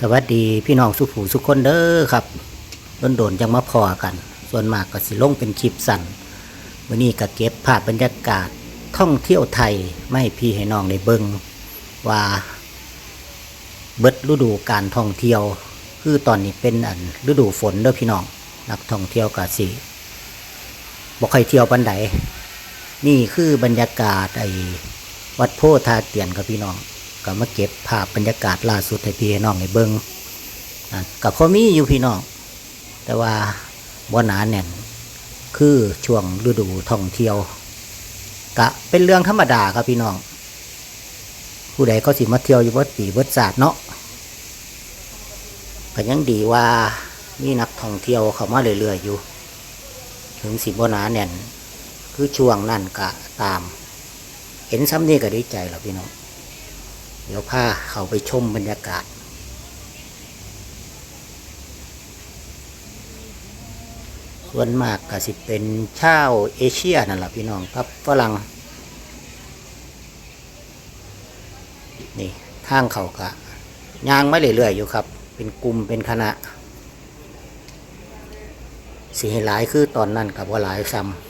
สวัสดีพี่น้องสุผูสุคนเด้อครับโดนๆจังมาพอกัน ส่วนมากก็สิลงเป็นคลิปสั่นวันนี้ก็เก็บภาพบรรยากาศท่องเที่ยวไทยไม่พี่ให้น้องได้เบิงว่า เบิดฤดูการท่องเที่ยว คือตอนนี้เป็นอันฤดูฝนเด้อพี่น้องนักท่องเที่ยวก็สิบ่ค่อยเที่ยวปันใดนี่คือบรรยากาศไอ้วัดโพธาเตียนครับพี่น้อง ก็มาเก็บภาพบรรยากาศล่าสุดให้พี่น้องให้เบิงกับพอมีอยู่พี่น้องแต่ว่าบ่หนาแน่นคือช่วงฤดูท่องเที่ยว กะเป็นเรื่องธรรมดาครับพี่น้อง ผู้ใดเขาสิมาเที่ยวอยู่วัดปีวัดศาสตร์เนาะก็ยังดีว่ามีนักท่องเที่ยวเข้ามาเรื่อยๆอยู่ ถึงสิบ่หนาแน่นคือช่วงนั่นกะตาม เห็นซ้ำนี่ก็ดีใจแล้วพี่น้อง เดี๋ยวพาเขาไปชมบรรยากาศ ส่วนมากก็สิเป็นชาวเอเชียนั่นแหละพี่น้องครับฝรั่งนี่ทางเขากะยางไม่เรื่อยๆอยู่ครับ เป็นกลุ่มเป็นคณะสีหลายคือตอนนั้นกับว่าหลายซ้ำ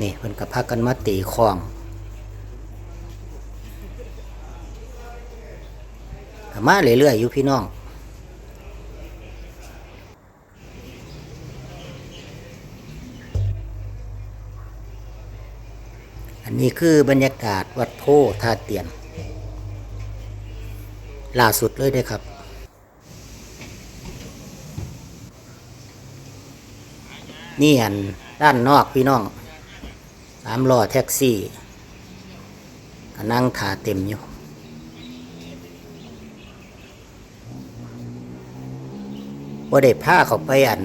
นี่เพิ่นกับพักกันมาตีคลองมาเรื่อยๆอยู่พี่น้องอันนี้คือบรรยากาศวัดโพธาเตียน ล่าสุดเลยเด้อครับ นี่อันด้านนอกพี่น้องสามล้อแท็กซี่ก็นั่งถาเต็มอยู่ว่าได้ผ้าเขาไปอัน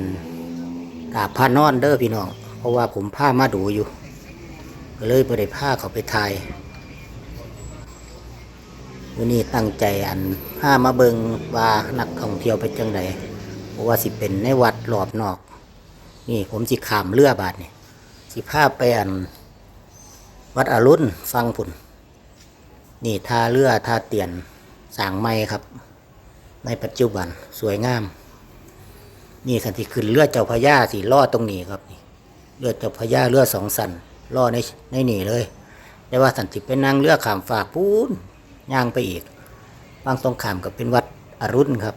กาบพานอนเด้อพี่น้อง เพราะว่าผมผ้ามาดูอยู่ ก็เลยบ่ได้ผ้าเขาไปถ่ายวันนี้ตั้งใจอันผ้ามาเบิงว่านักท่องเที่ยวไปจังไดเพราะว่าสิเป็นในวัดรอบนอก นี่ผมสิขามเรือบาดนี่สิผ้าไปอันวัดอรุณฟังผุนนี่ท่าเรือท่าเตียนสางไม้ครับ ในปัจจุบันสวยงาม นี่สันติขึ้นเรือเจ้าพระยาสีล่อตรงนี้ครับนี่เรือเจ้าพระยาเรือสองสันล่อในในนี่เลย แต่ว่าสันติเป็นนางเรือขามฝากปูนย่างไปอีกบางตรงขามก็เป็นวัดอรุณครับ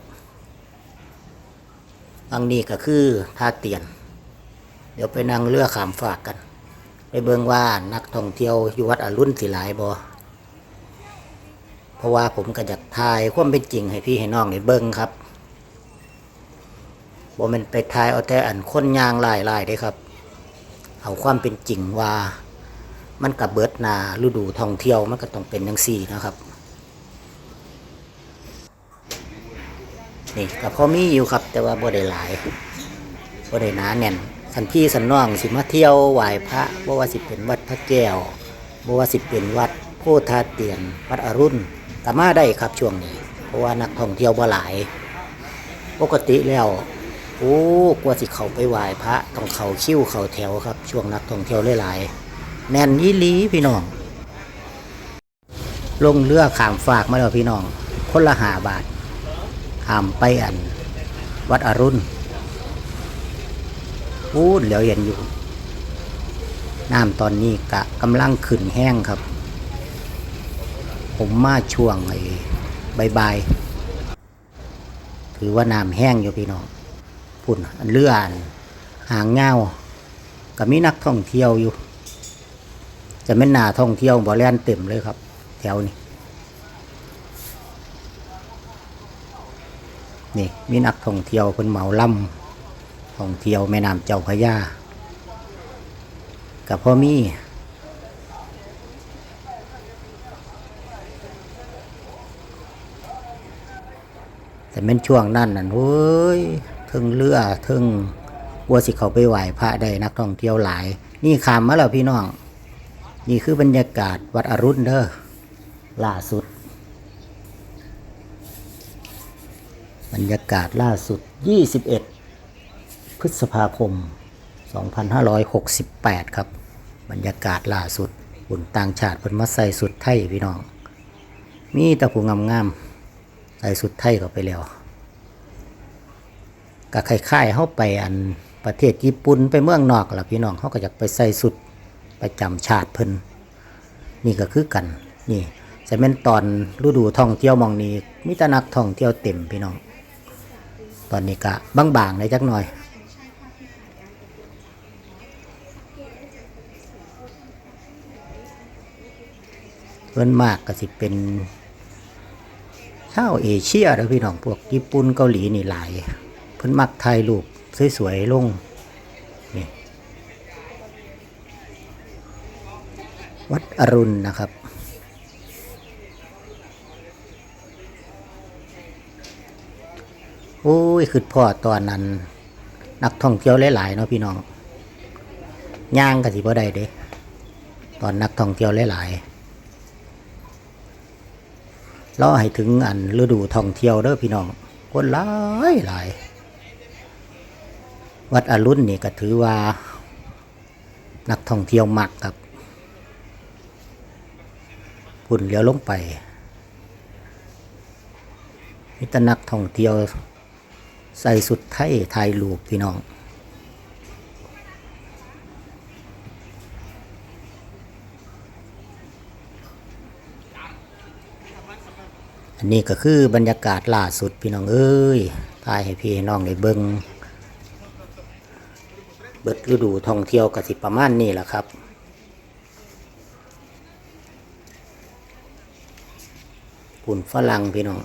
บางนี่ก็คือท่าเตียน เดี๋ยวไปนั่งเรือขามฝากกัน ไปเบิ่งว่านักท่องเที่ยวอยู่วัดอรุณสิหลายบ่เพราะว่าผมก็อยากถ่ายความเป็นจริงให้พี่ให้น้องได้เบิ่งครับบ่มันไปถ่ายเอาแต่อันคนยางหลายๆได้ครับ เอาความเป็นจริงว่า มันกับเบิดนาฤดูท่องเที่ยวมันก็ต้องเป็นจังซี่นะครับ นี่ก็พอมีอยู่ครับ แต่ว่าบ่ได้หลายบ่ได้หนาแน่น สันพี่สันน้องสิมาเที่ยวไหว้พระบ่ว่าสิเป็นวัดพระแก้วบ่ว่าสิเป็นวัดโพธาเตียนวัดอรุณก็มาได้ครับช่วงนี้ เพราะว่านักท่องเที่ยวบ่หลาย ปกติแล้วโอ้กว่าสิเขาไปไหว้พระต้องเขาคิ้วเขาแถวครับ ช่วงนักท่องเที่ยวหลายๆแน่นยี่ลีพี่น้อง ลงเรือขามฝากมาแล้วพี่น้อง คนละหาบาทขามไปอัน วัดอรุณ พูดเหลียวเห็นอยู่ น้ำตอนนี้กะกำลังขึ้นแห้งครับ ผมมาช่วงไอ้ใบายๆถือว่าน้ำแห้งอยู่พี่น้องพุ่นเลื่อนหางเงาก็มีนักท่องเที่ยวอยู่ จะไม่นนาท่องเที่ยวบ่แล่นเต็มเลยครับ แถวนี้นี่มีนักท่องเที่ยวเพิ่นเหมาล่ำ ท่องเที่ยวแม่น้ำเจ้าพระยากับพ่อมี่แต่เป็นช่วงนั้นนั่นเฮ้ยทึงเรือทึงวัวสิเขาไปไหว้พระได้นักท่องเที่ยวหลาย นี่ขามมาแล้วพี่น้อง นี่คือบรรยากาศวัดอรุณเด้อล่าสุด บรรยากาศล่าสุด 21 ฤษภาคม 2568 ครับ บรรยากาศล่าสุดบุญต่างชาติเพิ่นมาใส่สุดไทยพี่น้อง มีตะผู้งามๆใส่สุดไทยเข้าไปแล้วก็คล้ายๆเฮาไปอันประเทศญี่ปุ่นไปเมืองนอกล่ะพี่น้องเขาก็อยากไปใส่สุดประจำชาติเพิ่นนี่ก็คือกันนี่จะเป็นตอนฤดูท่องเที่ยวมองนี้มีแต่นักท่องเที่ยวเต็มพี่น้อง ตอนนี้ก็บางๆเลยจักหน่อย เพิ่นมากก็สิเป็นชาวเอเชียเด้อพี่น้องพวกญี่ปุ่นเกาหลีนี่หลายเพิ่นมักถ่ายรูปสวยๆลงนี่วัดอรุณนะครับโอ้ยคือพ่อตอนนั้น นักท่องเที่ยวหลายๆเนาะพี่น้องย่างก็สิบ่ได้เด้ตอนนักท่องเที่ยวหลายๆ รอให้ถึงอันฤดูท่องเที่ยวเด้อพี่น้องคนหลายหลาย วัดอรุณนี่ก็ถือว่า นักท่องเที่ยวมักครับพุ่นเลี้ยวลงไปมีแต่นักท่องเที่ยว ใส่สุดไทยถ่ายรูปพี่น้อง นนี้ก็คือบรรยากาศล่าสุดพี่น้องเอ้ยถ่ายให้พี่ให้น้องได้เบิงเบิดฤดูท่องเที่ยวกสิประมาณนี้แหละครับปุ่นฝรั่งพี่น้อง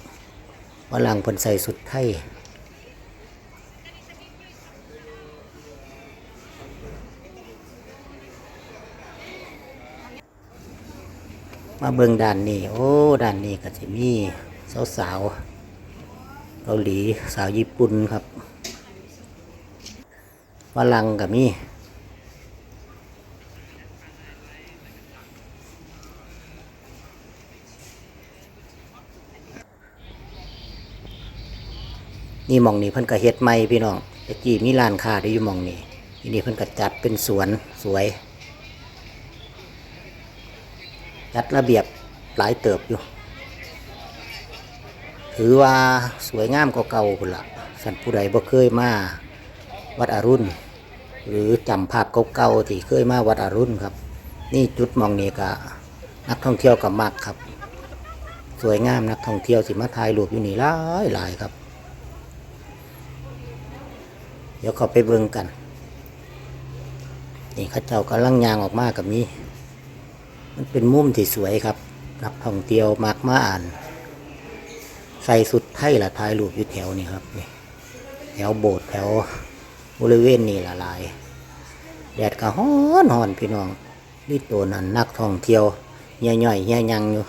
ฝรั่งเพิ่นใส่สุดไทยมาเบิ่งด้านนี้ โอ้ด้านนี้ก็จะมี สาวสาวๆเกาหลีสาวญี่ปุ่นครับฝรั่งก็มีนี่มองนี่เพิ่นก็เฮ็ดใหม่พี่น้องตะกี้มีร้านค้าได้อยู่มองนี่ทีนี้เพิ่นก็จัดเป็นสวนสวย จัดระเบียบหลายเติบอยู่ ถือว่าสวยงามกว่าเก่าพุ่นละสันผู้ใดบ่เคยมาวัดอรุณ หรือจำภาพเก่าๆที่เคยมาวัดอรุณครับ นี่จุดมองนี้ก็นักท่องเที่ยวกับมักครับ สวยงามนักท่องเที่ยวสิมาถ่ายรูปอยู่นี่หลายหลายครับ เดี๋ยวเขาไปเบิ่งกัน นี่ข้าเจ้ากำลังยางออกมากับนี้ มันเป็นมุมที่สวยครับ นักท่องเที่ยวมักมาอ่าน ใส่สุดไทยละถ่ายรูปอยู่แถวนี่ครับนี่แถวโบสถ์แถวบริเวณนี่ละลาย แดดก็ฮ้อนหอนพี่น้องนี่ตัวนั้นนักท่องเที่ยวเย่ย่อยเย่ยังอยู่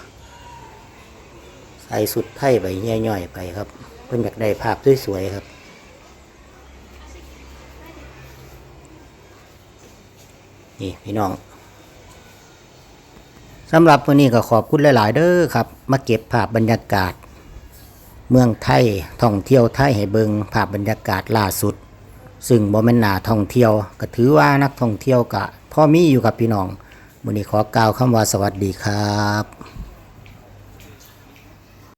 ใส่สุดไทยไปเย่ย่อยไปครับ เพิ่นอยากได้ภาพสวยๆครับนี่พี่น้องสำหรับวันนี้ก็ขอบคุณหลาย ๆ เด้อครับ มาเก็บภาพบรรยากาศ เมืองไทยท่องเที่ยวไทยให้เบิงภาพบรรยากาศล่าสุด ซึ่งบ่แม่นหนาท่องเที่ยว ก็ถือว่านักท่องเที่ยวกะพ่อมีอยู่กับพี่น้องวันนี้ขอกล่าวคำว่าสวัสดีครับ